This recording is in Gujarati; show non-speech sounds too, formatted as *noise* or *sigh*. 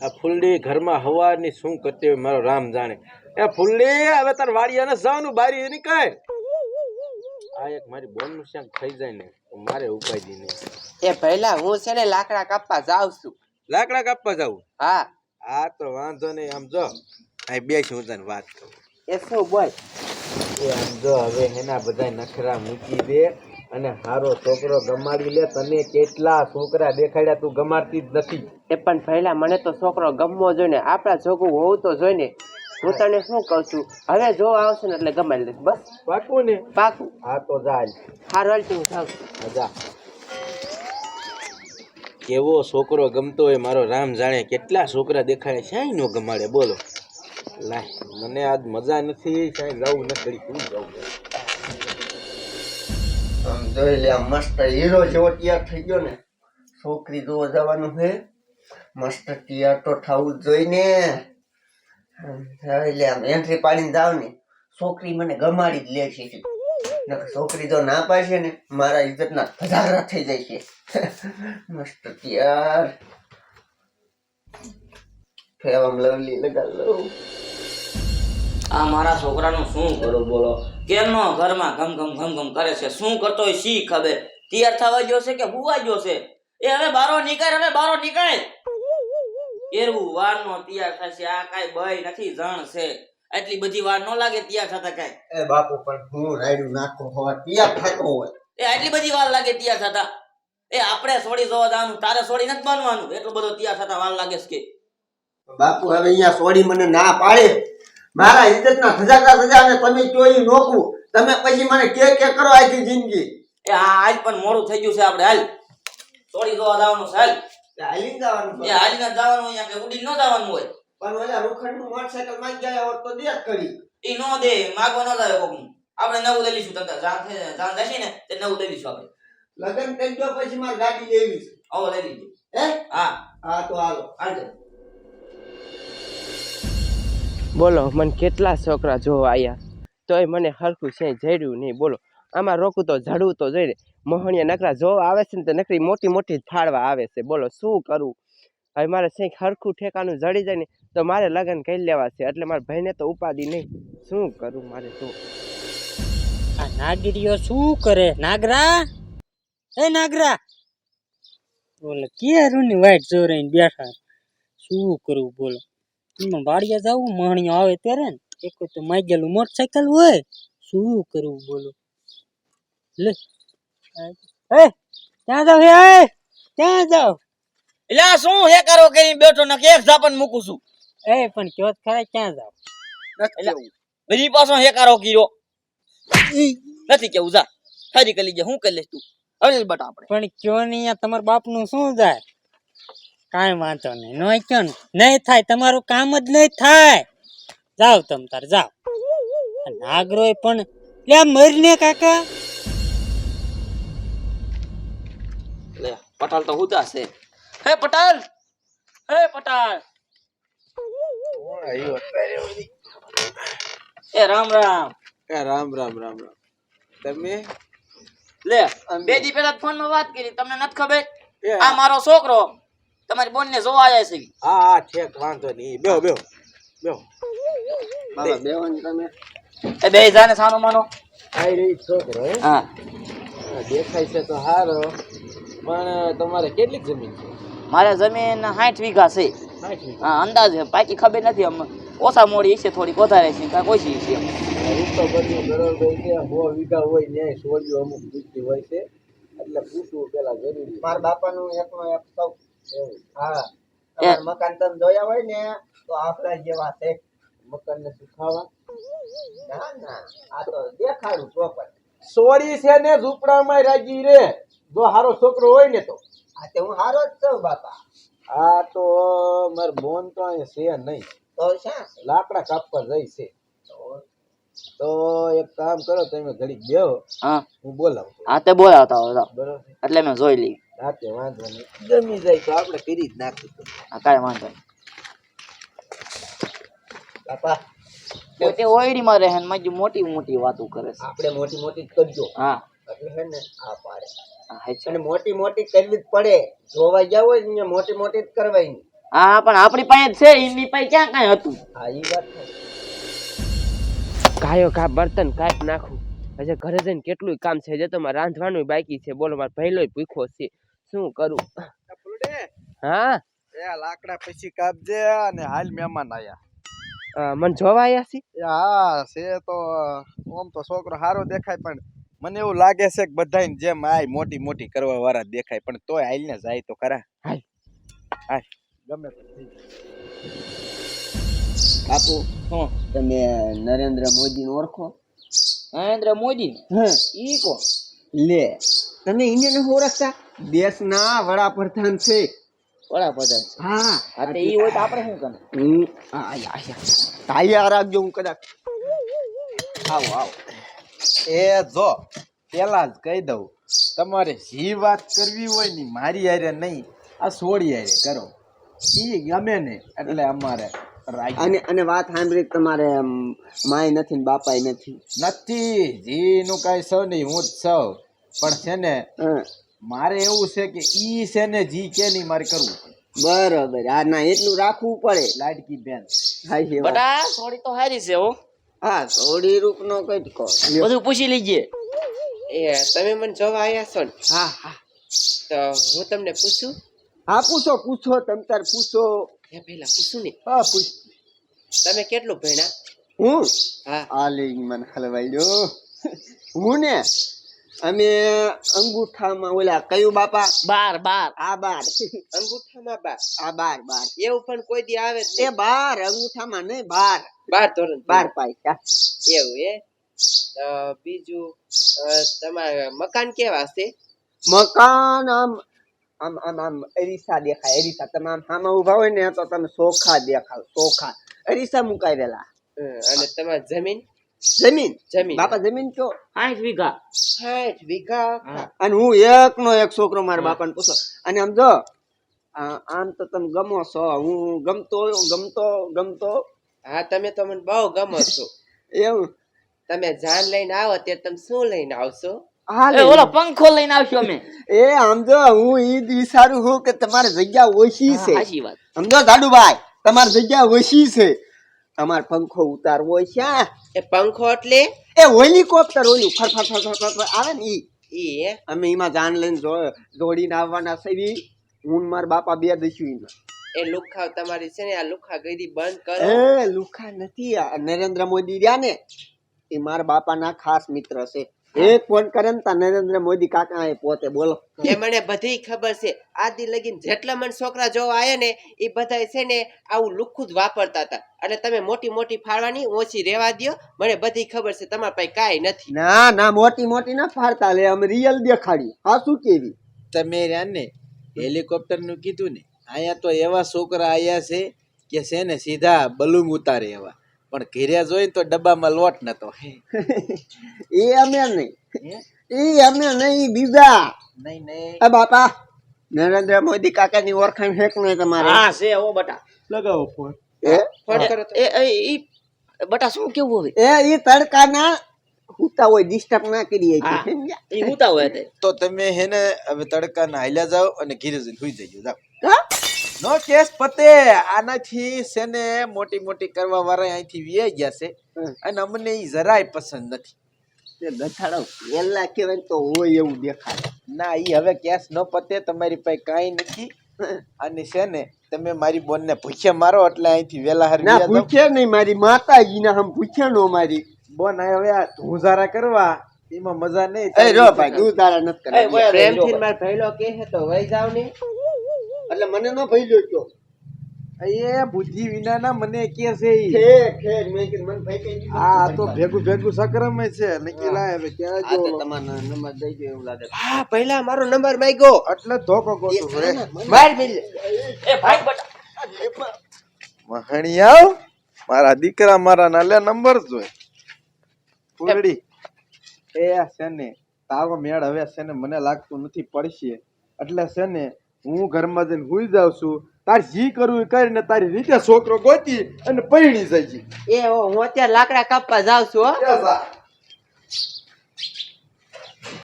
આ ફૂલડી ઘરમાં હવાની શું કરતી હોય મારો રામ જાણે. એ ફૂલડી હવે તાર વાડિયાને જવાનું બારી એની કઈ. આ એક મારી બોનનું શાક થઈ જાય ને તો મારે ઉપાય દી નહીં. એ પહેલા હું છે ને લાકડા કાપવા જાઉં છું. લાકડા કાપવા જાઉં? હા. હા તો વાંધો નહીં આમ જો અહીં બેસી હું તને વાત કરું. એ શું બોલ? એ આમ જો હવે એના બધા નખરા મૂકી દે. અને હારો છોકરો ગમાડી લે તને કેટલા છોકરા દેખાડ્યા તું ગમાડતી જ નથી. એ પણ પહેલા મને તો છોકરો ગમવો જોઈને આપણા છોકરું હોવું તો જોઈને હું તને શું કહું છું? હવે જો આવશે ને એટલે ગમાડી લઈશ બસ. પાકું ને? પાકું. હા તો જાય. હારું હાલ તું જાઉં મજા કેવો છોકરો ગમતો હોય મારો રામ જાણે કેટલા છોકરા દેખાડે શાય નો ગમાડે બોલો. લાય મને આજ મજા નથી ક્યાંય જવું નથી તું જવું જોઈ લે મસ્ત હીરો જેવો તૈયાર થઈ ગયો ને. છોકરી જોવા જવાનું છે મસ્ત તૈયાર તો થવું જોઈને જોઈ લે, આમ એન્ટ્રી પાડીને જાવ ને. છોકરી મને ગમાડી જ લે છે. છોકરી જો ના પાડશે ને, મારા ઇજ્જતના ધજાગરા થઈ જાય છે. મસ્ત તૈયાર. ફેવમ લવલી લગા લઉં આ મારા છોકરાનું શું કરું બોલો? કેમનો ઘરમાં ઘમ ઘમ ઘમ ઘમ કરે છે. શું કરતો હોય શી ખબર? તૈયાર થવા ગયો છે કે હુવા ગયો છે? એ હવે બારો નીકળ હવે બારો નીકળ. કેરવું વાર નો તૈયાર થશે આ કાઈ ભય નથી જણ છે. એટલી બધી વાર ન લાગે તૈયાર થતા કાઈ. એ બાપુ પણ હું રાયડું નાખો હોય તૈયાર થતો હોય. એ એટલી બધી વાર લાગે તૈયાર થતા. એ આપણે સોડી જોવા જવાનું તારે સોડી નથી બનવાનું. એટલો બધો તૈયાર થતા વાર લાગે છે કે. બાપુ હવે અહીંયા સોડી મને ના પાડે. મારા ઇજ્જતના ધજાકા ધજા અને તમે ચોઈ નોકું તમે પછી મને કે કે કરો આખી જિંદગી? એ હાલ પણ મોડું થઈ ગયું છે આપણે હાલ. સોડી જોવા જવાનું છે હાલ. હાલી જવાનું એ હાલીને જવાનું અહીંયા કે ઉડી ન જવાનું હોય. પણ ઓલા રૂખંડનું મોટરસાયકલમાં ગયા હોત તો દેખ કરી ઈ નો દે માગવા ન જાય કોકનું. આપણે નવું દલીશું લઈશું જાન જાન જશે ને તે નવું દલીશું આપણે. લગન થઈ દો પછી મારે ગાડી લેવી છે. આવો લઈ લીધી. હે? હા. હા તો હાલો. હાલ બોલો, મને કેટલા છોકરા જોવા આવ્યા તોય મને હરખું છે જડ્યું નહીં, બોલો. આમાં રોકું તો, ઝડવું તો જોઈને મોહણીયા નકરા જોવા આવે છે ને તો નકરી મોટી મોટી ફાળવા આવે છે, બોલો, શું કરવું હવે મારે કંઈક હરખું ઠેકાનું જડી જાય ને તો મારે લગ્ન કરી લેવા છે, એટલે મારા ભાઈને તો ઉપાધિ નહીં. શું કરું મારે તો? આ નાગરીઓ શું કરે? નાગરા? એ નાગરા! બોલો ક્યારું રૂની વાઈટ જોરાઈને બેઠા? શું કરવું બોલો? તમે વાડિયા જાવું મહણીઓ આવે ત્યારે ને એક તો માગેલું મોટરસાયકલ હોય. શું કરવું બોલો? લે. એ ક્યાં જાવ હે એ? ક્યાં જાવ એટલે આ શું હે કરો કે બેઠો ને એક ઝાપન મૂકું છું? એ પણ કયો તો ખરા ક્યાં જાવ એટલે બધી પાછો હેકારો કીરો નથી કેવું જા. ખાલી કરી લે હું કરી લઈશ તું. હવે બટા આપણે. પણ કયો નહીં આ તમારા બાપનું શું જાય? કાંઈ વાંધો નહીં. નહીં કયો ને? નહીં થાય. તમારું કામ જ નહીં થાય. જાવ તમ તાર જાવ આ નાગરોય પણ લે મરીને કાકા. લે પટાલ તો હુદા છે. હે પટાલ! હે પટાલ! એ રામ રામ. એ રામ રામ રામ રામ. તમે? લે બે દી પેલા ફોનમાં વાત કરી. તમને નથી ખબર? આ મારો છોકરો. તમારી બોન ને જોવા આવ્યા છે. હા હા ઠેક વાંધો નહીં. બેહો બેહો બેહો. બાબા બેવાની તમે? એ બે જાને સાનો માનો. આઈ રહી છોકરો હા? હા, દેખાય છે તો હારો. પણ તમારે કેટલી જમીન છે? મારે જમીન સાઠ વીઘા છે. હા અંદાજે બાકી ખબર નથી આમ. ઓછા મોડી છે થોડીક વધારે છે કાંઈક ઓછી છે તો બધું બરોબર છે હો વીઘા હોય ને સોળિયું અમુક પૂછતી હોય છે. એટલે પૂછવું પેલા જરૂરી મારા બાપાનું એકનો એક સૌ. હા. મકાન તમે જોયા હોય ને તો આપણા જેવા છે. મકાન ને સુખાવા. ના ના. આ તો દેખાડું પ્રોપર સોળી છે ને ઝૂંપડામાં રાજી રે. જો હારો છોકરો હોય ને તો. આ તે હું હારો જ છું બાપા. આ તો માર બોન તો અહીંયા છે નહીં. તો શા? લાકડા કાપવા જઈ છે. તો? તો એક કામ કરો તમે ઘડીક બેહો. હા. હું બોલાવું હા તે બોલાવતા બરોબર. એટલે મેં જોઈ લઈ રાતે વાંધો નહીં. જમી જાય તો આપણે કરી જ નાખીશું હા કાંઈ વાંધો નહીં. બાપા પોતે ઓયડીમાં રહે ને માજી મોટી મોટી વાતો કરે છે. આપણે મોટી મોટી જ કરજો. હા. એટલે હે ને આ પાડે. હા, અને મોટી મોટી કરવી જ પડે. જોવા જાવ હોય ને મોટી મોટી જ કરવાની. હા પણ આપણી પાસે જ છે એમની પાસે ક્યાં કાંઈ હતું? હા એ વાત કાયો કા બર્તન કાઢી નાખું. હજે ઘરે જઈને કેટલું કામ છે જે તો મારે રાંધવાનું બાકી છે. બોલો મારે પહેલો ભૂખો છે. શું કરું? હા? એ લાકડા પછી કાપજે અને હાલ મહેમાન આયા. મને જોવા આયા છે? હા છે તો ઓમ તો છોકરો સારો દેખાય પણ મને એવું લાગે છે કે બધાય જેમ આય મોટી મોટી કરવા વાળા દેખાય પણ તોય હાલ ને જાય તો ખરા. હાલ. હાલ ગમે બાપુ હું. તમે નરેન્દ્ર મોદીને ઓળખો? નરેન્દ્ર મોદી? હા. ઈ કો લે. તમે ઇન્ડિયન ઓળખતા દેશના વડાપ્રધાન છે. વડાપ્રધાન હા. હા તે ઈ હોય તો આપણે શું કરે હું આ તાલિયા રાખજો હું કદાચ. આવો આવો. એ જો પેલા જ કહી દઉં. તમારે જે વાત કરવી હોય ને મારી હારે નહીં. આ સોળી હારે કરો. એ ગમે ને એટલે અમારે. અને અને વાત સાંભળી તમારે માય નથી ને બાપાય નથી? નથી જીનું કાંઈ સૌ નહીં હું જ સૌ પણ છે ને મારે એવું છે કે ઈ છે ને જી કે ની મારે કરવું બરોબર. હા ના એટલું રાખવું પડે. લાડકી બેન. બટા થોડી તો હારી છે હો. હા થોડી રૂપ નો કઈ કહો. બધું પૂછી લીજે. એ તમે મને જોવા આવ્યા છો ને? હા હા. તો હું તમને પૂછું? હા પૂછો પૂછો તમ તાર પૂછો. એ પેલા પૂછું ને. હા પૂછ. તમે કેટલું ભણ્યા? હું? હા. આ લઈ મને હલવાઈ દો. હું ને? અમે અંગૂઠામાં ઓલા કયું બાપા? બાર બાર. આ બાર. *laughs* અંગૂઠામાં બાર. આ બાર બાર. એવું પણ કોઈ દી આવે તે એ બાર અંગૂઠામાં નહીં બાર. બાર ધોરણ બાર પાય એવું એ? તો બીજું તમારે તમારા મકાન કેવા છે મકાન આમ આમ આમ આમ અરીસા દેખાય અરીસા. તમે આમ સામે ઊભા હોય ને તો તમે સોખા દેખાવ સોખા. અરીસા મુકાઈ દેલા અને તમારી જમીન? જમીન. જમીન. બાપા જમીન કયો? સાઠ વીઘા. સાઠ વીઘા. અને હું એક નો એક છોકરો મારા બાપાને પૂછો. અને આમ જો આમ તો તમે ગમો છો. હું ગમતો ગમતો ગમતો. હા તમે તો મને બહુ ગમો છો. *laughs* એવું. તમે જાન લઈને આવો ત્યારે તમે શું લઈને આવશો? ઓલો પંખો લઈને આવશો અમે. *laughs* એ આમ જો હું ઈ જ વિચારું છું કે તમારે જગ્યા ઓછી છે. સાચી વાત. સમજો દાદુભાઈ તમારી જગ્યા ઓછી છે. તમારે પંખો ઉતારવો છે એ પંખો એટલે? એ હેલિકોપ્ટર ઓલું ફર ફર ફર ફર આવે ને ઈ. ઈ અમે એમાં જાન લઈને જો- દોડીને આવવાના છે ઈ. હું માર મારા બાપા બે દઈશું એમાં. એ લુખા તમારી છે ને આ લુખા ગઈડી બંધ કરો. એ લુખા નથી આ નરેન્દ્ર મોદી રહ્યા ને એ મારા બાપાના ખાસ મિત્ર છે. એક ફોન કરે ને નરેન્દ્ર મોદી કાકા એ પોતે બોલો. એ મને બધી ખબર છે. આદિ લગીન જેટલા મને છોકરા જોવા આયા ને એ બધા છે ને આવું લુખું જ વાપરતા હતા. એટલે તમે મોટી મોટી ફાળવાની ઓછી રેવા દ્યો મને બધી ખબર છે. તમારા પાસે કાંઈ નથી. ના ના મોટી મોટી ના ફાળતા લે અમે રિયલ દેખાડી હા શું કેવી? તમે રહ્યા ને હેલિકોપ્ટરનું કીધું ને અહીંયા તો એવા છોકરા આયા છે કે છે ને સીધા બલૂંગ ઉતારે એવા. પણ ઘેર્યા જોઈને તો ડબ્બામાં લોટ નતો *laughs* એ અમે નહીં. એ અમે નહીં બીજા. નહીં નહીં. એ બાપા નરેન્દ્ર મોદી કાકાની ઓળખાણ છે કે નહીં તમારે? હા છે ઓ બટા. લગાવો ફોન. એ ફોન કરો એ એ બટા શું કેવું હવે? એ ઈ તડકાના હુતા હોય ડિસ્ટર્બ ના કરીએ એ ઈ હુતા હોય તો. તમે હેને હવે તડકાના હાલ્યા જાઓ અને ઘીરે જઈને સુઈ જજો જાઓ. હા? નો કેસ પતે. આનાથી સેને મોટી મોટી કરવા વાળા અહીંથી વી ગયા છે. અને અમને એ જરાય પસંદ નથી. તે ગથાડો પહેલા કહેવાય તો હોય એવું દેખાય. ના એ હવે કેસ ન પતે તમારી પાસે કાંઈ નથી. અને છે ને તમે મારી બોનને ભૂખે મારો એટલે અહીંથી વેલા હરી ના ભૂખે નહીં મારી માતાજી ના હમ ભૂખે નો મારી. બોન હવે આ ધુંઝારા કરવા એમાં મજા નહીં એ રો ભાઈ તું નથી કરવા પ્રેમથી મારા ભઈલો કહે છે તો વઈ જાવ ને એટલે મને ન ભાઈ કયો. એ બુદ્ધિ વિનાના મને કે છે આ તો ભેગું ભેગું સક્રમ છે. નક્કી લાય હવે ક્યાં આ તો જો તમારો નંબર દઈ ગયો એવું લાગે હા પહેલા મારો નંબર માંગ્યો. એટલે ધોકો ગોતું રે. માર મિલ એ ભાઈ બટા. મહણિયા મારા દીકરા મારા નાલે નંબર જોઈ ફૂલડી એ છે ને તારો મેળ હવે છે ને મને લાગતું નથી પડશે. એટલે છે ને હું ઘરમાં જઈને હુઈ જાઉં છું. તાર જી કરવું કરીને તારી રીતે છોકરો ગોતી અને પૈણી જાય એ હો, હું અત્યારે લાકડા કાપવા જાઉં છું હો. છે